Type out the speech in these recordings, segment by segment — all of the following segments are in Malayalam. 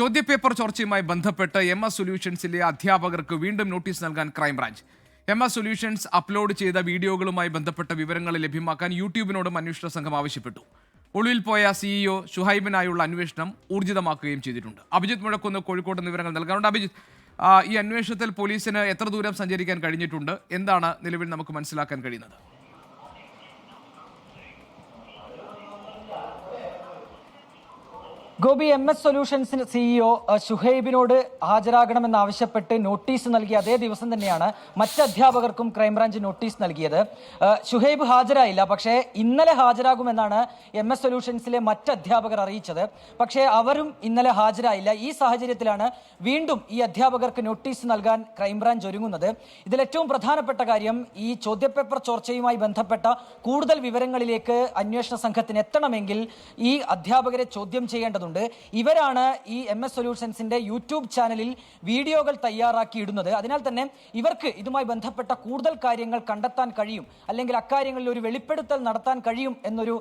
ചോദ്യപേപ്പർ ചോർച്ചയുമായി ബന്ധപ്പെട്ട് എം എസ് സൊല്യൂഷൻസിലെ അധ്യാപകർക്ക് വീണ്ടും നോട്ടീസ് നൽകാൻ crime branch. M S solutions upload ചെയ്ത വീഡിയോകളുമായി ബന്ധപ്പെട്ട വിവരങ്ങൾ ലഭ്യമാക്കാൻ യൂട്യൂബിനോടും അന്വേഷണ സംഘം ആവശ്യപ്പെട്ടു. ഒളിവിൽ പോയ സിഇഒ ഷുഹൈബിനായുള്ള അന്വേഷണം ഊർജിതമാക്കുകയും ചെയ്തിട്ടുണ്ട്. അഭിജിത്ത് മുഴക്കുന്ന് കോഴിക്കോട് വിവരങ്ങൾ നൽകാറുണ്ട് അഭിജിത്ത് ഈ അന്വേഷണത്തിൽ പോലീസിന് എത്ര ദൂരം സഞ്ചരിക്കാൻ കഴിഞ്ഞിട്ടുണ്ട്? എന്താണ് നിലവിൽ നമുക്ക് മനസ്സിലാക്കാൻ കഴിയുന്നത്? ഗോപി എം എസ് സൊല്യൂഷൻസിന് സിഇഒ ഷുഹൈബിനോട് ഹാജരാകണമെന്നാവശ്യപ്പെട്ട് നോട്ടീസ് നൽകിയ അതേ ദിവസം തന്നെയാണ് മറ്റ് അധ്യാപകർക്കും ക്രൈംബ്രാഞ്ച് നോട്ടീസ് നൽകിയത്. ഷുഹൈബ് ഹാജരായില്ല. പക്ഷേ ഇന്നലെ ഹാജരാകുമെന്നാണ് എം എസ് സൊല്യൂഷൻസിലെ മറ്റ് അധ്യാപകർ അറിയിച്ചത്. പക്ഷേ അവരും ഇന്നലെ ഹാജരായില്ല. ഈ സാഹചര്യത്തിലാണ് വീണ്ടും ഈ അധ്യാപകർക്ക് നോട്ടീസ് നൽകാൻ ക്രൈംബ്രാഞ്ച് ഒരുങ്ങുന്നത്. ഇതിലേറ്റവും പ്രധാനപ്പെട്ട കാര്യം ഈ ചോദ്യപേപ്പർ ചോർച്ചയുമായി ബന്ധപ്പെട്ട കൂടുതൽ വിവരങ്ങളിലേക്ക് അന്വേഷണ സംഘത്തിന് എത്തണമെങ്കിൽ ഈ അധ്യാപകരെ ചോദ്യം ചെയ്യേണ്ടതുണ്ട്. ഇവരാണ് ഈ എം എസ് സൊല്യൂഷൻസിന്റെ യൂട്യൂബ് ചാനലിൽ വീഡിയോകൾ തയ്യാറാക്കി ഇടുന്നത് അതിനാൽ തന്നെ ഇവർക്ക് ഇതുമായി ബന്ധപ്പെട്ട കൂടുതൽ കാര്യങ്ങൾ കണ്ടെത്താൻ കഴിയും അല്ലെങ്കിൽ അക്കാര്യങ്ങളിൽ ഒരു വെളിപ്പെടുത്തൽ നടത്താൻ കഴിയും എന്നൊരു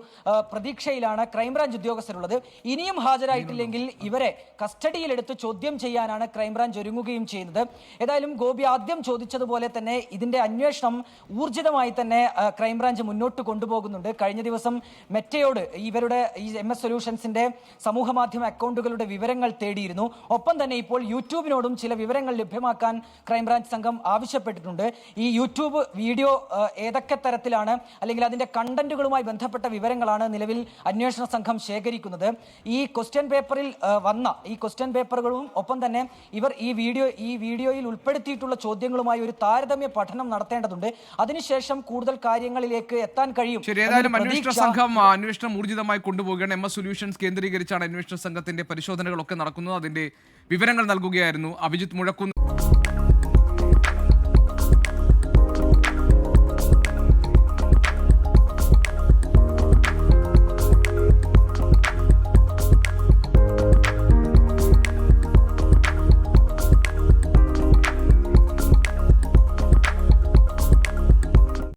പ്രതീക്ഷയിലാണ് ക്രൈംബ്രാഞ്ച് ഉദ്യോഗസ്ഥരുള്ളത്. ഇനിയും ഹാജരായിട്ടില്ലെങ്കിൽ ഇവരെ കസ്റ്റഡിയിലെടുത്ത് ചോദ്യം ചെയ്യാനാണ് ക്രൈംബ്രാഞ്ച് ഒരുങ്ങുകയും ചെയ്യുന്നത് ഏതായാലും ഗോപി ആദ്യം ചോദിച്ചതുപോലെ തന്നെ ഇതിന്റെ അന്വേഷണം ഊർജിതമായി തന്നെ ക്രൈംബ്രാഞ്ച് മുന്നോട്ട് കൊണ്ടുപോകുന്നുണ്ട്. കഴിഞ്ഞ ദിവസം മെറ്റയോട് ഇവരുടെ ഈ എം എസ് സൊല്യൂഷൻസിന്റെ സമൂഹ മാധ്യമ അക്കൗണ്ടുകളുടെ വിവരങ്ങൾ തേടിയിരുന്നു. ഒപ്പം തന്നെ ഇപ്പോൾ യൂട്യൂബിനോടും ചില വിവരങ്ങൾ ലഭ്യമാക്കാൻ ക്രൈംബ്രാഞ്ച് സംഘം ആവശ്യപ്പെട്ടിട്ടുണ്ട്. ഈ യൂട്യൂബ് വീഡിയോ ഏതൊക്കെ തരത്തിലാണ് അല്ലെങ്കിൽ അതിന്റെ കണ്ടന്റുകളുമായി ബന്ധപ്പെട്ട വിവരങ്ങളാണ് നിലവിൽ അന്വേഷണ സംഘം ശേഖരിക്കുന്നത്. ഈ ക്വസ്റ്റ്യൻ പേപ്പറിൽ വന്ന ഈ ക്വസ്റ്റ്യൻ പേപ്പറുകളും ഒപ്പം തന്നെ ഇവർ ഈ വീഡിയോ ഈ വീഡിയോയിൽ ഉൾപ്പെടുത്തിയിട്ടുള്ള ചോദ്യങ്ങളുമായി ഒരു താരതമ്യ പഠനം നടത്തേണ്ടതുണ്ട്. അതിനുശേഷം കൂടുതൽ കാര്യങ്ങളിലേക്ക് എത്താൻ കഴിയും ശരി ഏതായാലും അന്വേഷണ സംഘം അന്വേഷണം ഊർജിതമായി കൊണ്ടുപോവുകയാണ്. എം എസ് സൊല്യൂഷൻസ് കേന്ദ്രീകരിച്ചാണ് അന്വേഷണ സംഘത്തിന്റെ പരിശോധനകളൊക്കെ നടക്കുന്നത് അതിന്റെ വിവരങ്ങൾ നൽകുകയായിരുന്നു. അഭിജിത്ത് മുഴക്കുന്ന്